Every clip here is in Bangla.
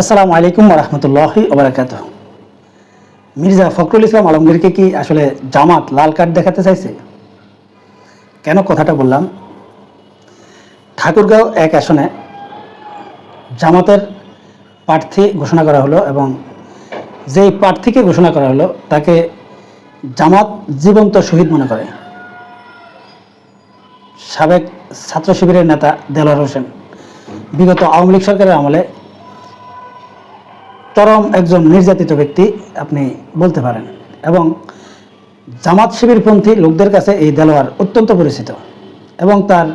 আসসালামু আলাইকুম রহমতুল্লাহ ওবরাকাত মির্জা ফখরুল ইসলাম আলমগীরকে কি আসলে জামাত লাল কার্ড দেখাতে চাইছে? কেন কথাটা বললাম? ঠাকুরগাঁও এক আসনে জামাতের প্রার্থী ঘোষণা করা হলো এবং যেই প্রার্থীকে ঘোষণা করা হলো তাকে জামাত জীবন্ত শহীদ মনে করে। সাবেক ছাত্র শিবিরের নেতা দেলোয়ার হোসেন। বিগত আওয়ামী লীগ সরকারের আমলে চরম একজন নির্যাতিত ব্যক্তি আপনি বলতে পারেন। এবং জামাত শিবিরপন্থী লোকদের কাছে এই দেলোয়ার অত্যন্ত পরিচিত এবং তার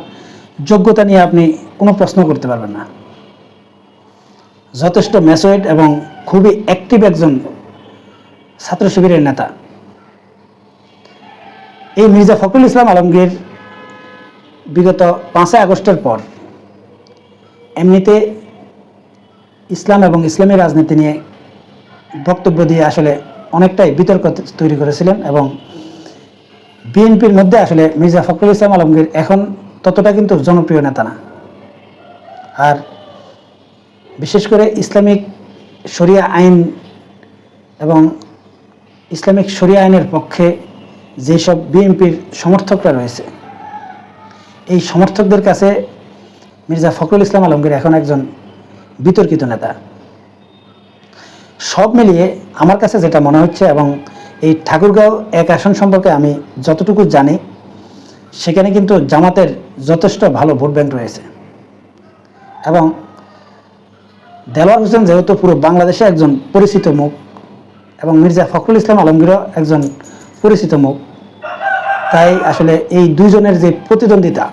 যোগ্যতা নিয়ে আপনি কোনো প্রশ্ন করতে পারবেন না। যথেষ্ট ম্যাচুয়েড এবং খুবই অ্যাক্টিভ একজন ছাত্র শিবিরের নেতা। এই মির্জা ফখরুল ইসলাম আলমগীর বিগত পাঁচই আগস্টের পর এমনিতে ইসলাম এবং ইসলামী রাজনীতি নিয়ে বক্তব্য দিয়ে আসলে অনেকটাই বিতর্ক তৈরি করেছিলেন এবং বিএনপির মধ্যে আসলে মির্জা ফখরুল ইসলাম আলমগীর এখন ততটা কিন্তু জনপ্রিয় নেতা না। আর বিশেষ করে ইসলামিক শরিয়া আইন এবং ইসলামিক শরিয়া আইনের পক্ষে যেসব বিএনপির সমর্থকরা রয়েছে, এই সমর্থকদের কাছে মির্জা ফখরুল ইসলাম আলমগীর এখন একজন বিতর্কিত নেতা। সব মিলিয়ে আমার কাছে যেটা মনে হচ্ছে এবং এই ঠাকুরগাঁও এক আসন সম্পর্কে আমি যতটুকু জানি, সেখানে কিন্তু জামাতের যথেষ্ট ভালো ভোট ব্যাংক রয়েছে। এবং দেলোয়ার হোসেন যেহেতু পুরো বাংলাদেশে একজন পরিচিত মুখ এবং মির্জা ফখরুল ইসলাম আলমগীরও একজন পরিচিত মুখ, তাই আসলে এই দুইজনের যে প্রতিদ্বন্দ্বিতা,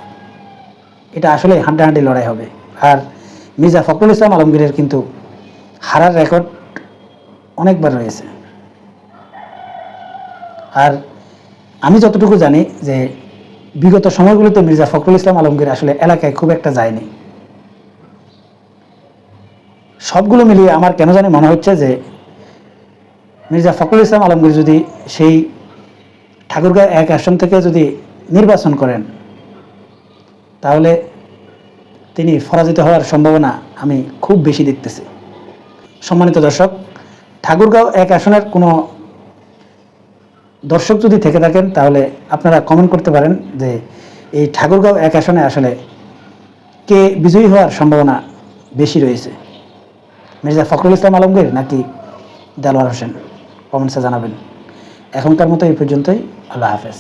এটা আসলে হাড্ডাহাড্ডি লড়াই হবে। আর মির্জা ফখরুল ইসলাম আলমগীরের কিন্তু হারার রেকর্ড অনেকবার রয়েছে। আর আমি যতটুকু জানি যে বিগত সময়গুলোতে মির্জা ফখরুল ইসলাম আলমগীর আসলে এলাকায় খুব একটা যায়নি। সবগুলো মিলিয়ে আমার কেন জানি মনে হচ্ছে যে মির্জা ফখরুল ইসলাম আলমগীর যদি সেই ঠাকুরগাঁও এক আসন থেকে যদি নির্বাচন করেন, তাহলে তিনি পরাজিত হওয়ার সম্ভাবনা আমি খুব বেশি দেখতেছি। সম্মানিত দর্শক, ঠাকুরগাঁও এক আসনের কোনো দর্শক যদি থেকে থাকেন, তাহলে আপনারা কমেন্ট করতে পারেন যে এই ঠাকুরগাঁও এক আসনে আসলে কে বিজয়ী হওয়ার সম্ভাবনা বেশি রয়েছে। মির্জা ফখরুল ইসলাম আলমগীর নাকি দেলোয়ার হোসেন? কমেন্টসে জানাবেন। এখনকার মতো এই পর্যন্তই। আল্লাহ হাফেজ।